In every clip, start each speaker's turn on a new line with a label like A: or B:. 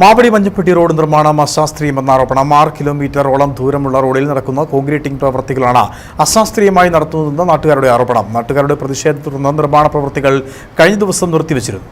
A: Mavadi Manjappetti road നിർമ്മാണം അശാസ്ത്രീയമെന്ന ആരോപണം ആറ് കിലോമീറ്ററോളം ദൂരമുള്ള റോഡിൽ നടക്കുന്ന കോൺക്രീറ്റിംഗ് പ്രവൃത്തികളാണ് അശാസ്ത്രീയമായി നടത്തുന്നതെന്ന് നാട്ടുകാരുടെ ആരോപണം. നാട്ടുകാരുടെ പ്രതിഷേധത്തെ തുടർന്ന് നിർമ്മാണ പ്രവൃത്തികൾ കഴിഞ്ഞ ദിവസം നിർത്തിവച്ചിരുന്നു.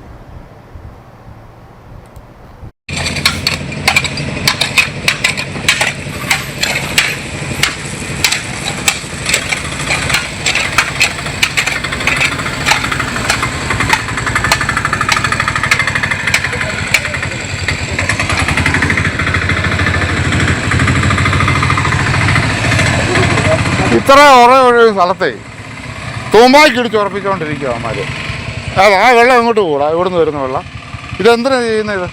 B: ഇത്ര ഉറ ഒരു സ്ഥലത്തെ തൂമ്പാക്കി ഇടിച്ച് ഉറപ്പിച്ചുകൊണ്ടിരിക്കുക അവന്മാർ അത് ആ വെള്ളം ഇങ്ങോട്ട് കൂടാ ഇവിടുന്ന് വരുന്ന വെള്ളം. ഇതെന്തിനാ ചെയ്യുന്നത് ഇത്?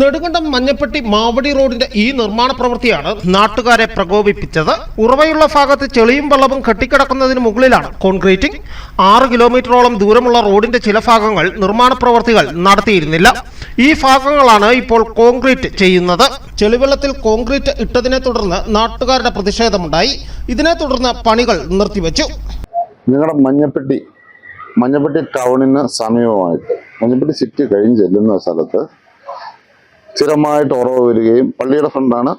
C: നെടുങ്കണ്ടം മഞ്ഞപ്പെട്ടി മാവടി റോഡിന്റെ ഈ നിർമ്മാണ പ്രവൃത്തിയാണ് നാട്ടുകാരെ പ്രകോപിപ്പിച്ചത്. ഉറവയുള്ള ഭാഗത്ത് ചെളിയും വെള്ളവും കെട്ടിക്കിടക്കുന്നതിന് മുകളിലാണ് കോൺക്രീറ്റിംഗ്. ആറ് കിലോമീറ്ററോളം ദൂരമുള്ള റോഡിന്റെ ചില ഭാഗങ്ങൾ നിർമ്മാണ പ്രവൃത്തികൾ നടത്തിയിരുന്നില്ല. ഈ ഭാഗങ്ങളാണ് ഇപ്പോൾ കോൺക്രീറ്റ് ചെയ്യുന്നത്. ചെളിവെള്ളത്തിൽ കോൺക്രീറ്റ് ഇട്ടതിനെ തുടർന്ന് നാട്ടുകാരുടെ പ്രതിഷേധമുണ്ടായി. ഇതിനെ തുടർന്ന് പണികൾ നിർത്തിവെച്ചു.
B: നിങ്ങളുടെ മഞ്ഞപ്പെട്ടി മഞ്ഞപ്പെട്ടി ടൗണിന് സമീപമായിട്ട് മഞ്ഞപ്പെട്ടി സിറ്റി കഴിഞ്ഞ് ചെല്ലുന്ന സ്ഥലത്ത് സ്ഥിരമായിട്ട് ഉറവ് വരികയും പള്ളിയുടെ ഫ്രണ്ടാണ്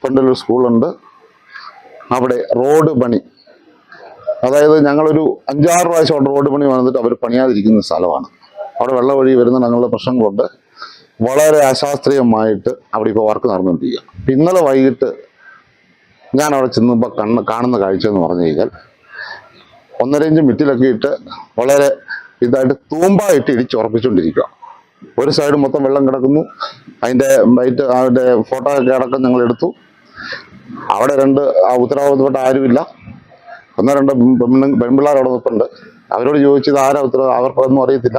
B: ഫ്രണ്ടിലൊരു സ്കൂളുണ്ട്. അവിടെ റോഡ് പണി. അതായത് ഞങ്ങളൊരു അഞ്ചാറ് പ്രാവശ്യം റോഡ് പണി വന്നിട്ട് അവർ പണിയാതിരിക്കുന്ന സ്ഥലമാണ്. അവിടെ വെള്ളം വഴി വരുന്ന ഞങ്ങളുടെ പ്രശ്നങ്ങളുണ്ട്. വളരെ അശാസ്ത്രീയമായിട്ട് അവിടെ ഇപ്പോൾ വർക്ക് നടന്നുകൊണ്ടിരിക്കുക. ഇന്നലെ വൈകിട്ട് ഞാൻ അവിടെ ചെന്നപ്പോൾ കണ്ണ് കാണുന്ന കാഴ്ച എന്ന് പറഞ്ഞു കഴിഞ്ഞാൽ ഒന്നര ഇഞ്ച് മിറ്റിലൊക്കെ ഇട്ട് വളരെ ഇതായിട്ട് തൂമ്പായിട്ട് ഇടിച്ചുറപ്പിച്ചുകൊണ്ടിരിക്കുക ഒരു സൈഡ് മൊത്തം വെള്ളം കിടക്കുന്നു. അതിന്റെ ബൈറ്റ് അതിന്റെ ഫോട്ടോ ഒക്കെ അടക്കം ഞങ്ങൾ എടുത്തു. അവിടെ രണ്ട് ഉത്തരവാദിത്തപ്പെട്ട ആരുമില്ല. ഒന്നോ രണ്ടോ പെൺപിള്ളേർ അവിടെ നിൽപ്പുണ്ട്. അവരോട് ചോദിച്ചത് ആരാ ഉത്തരവാദിത്വം അവർക്കൊന്നും അറിയത്തില്ല.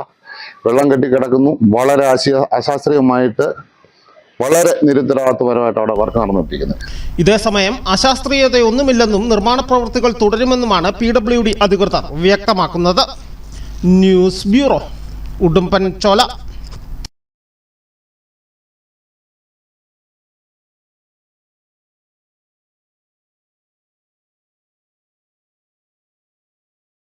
B: വെള്ളം കെട്ടിക്കിടക്കുന്നു വളരെ അശി അശാസ്ത്രീയമായിട്ട് വളരെ നിരുത്തരവാദിത്വപരമായിട്ട് അവിടെ വർക്ക് നടന്നിട്ടിരിക്കുന്നത്
C: ഇതേസമയം അശാസ്ത്രീയതയൊന്നുമില്ലെന്നും നിർമ്മാണ പ്രവൃത്തികൾ തുടരുമെന്നുമാണ് പി ഡബ്ല്യു ഡി അധികൃതർ വ്യക്തമാക്കുന്നത്. ന്യൂസ് ബ്യൂറോ ഉടുമ്പൻ ചോല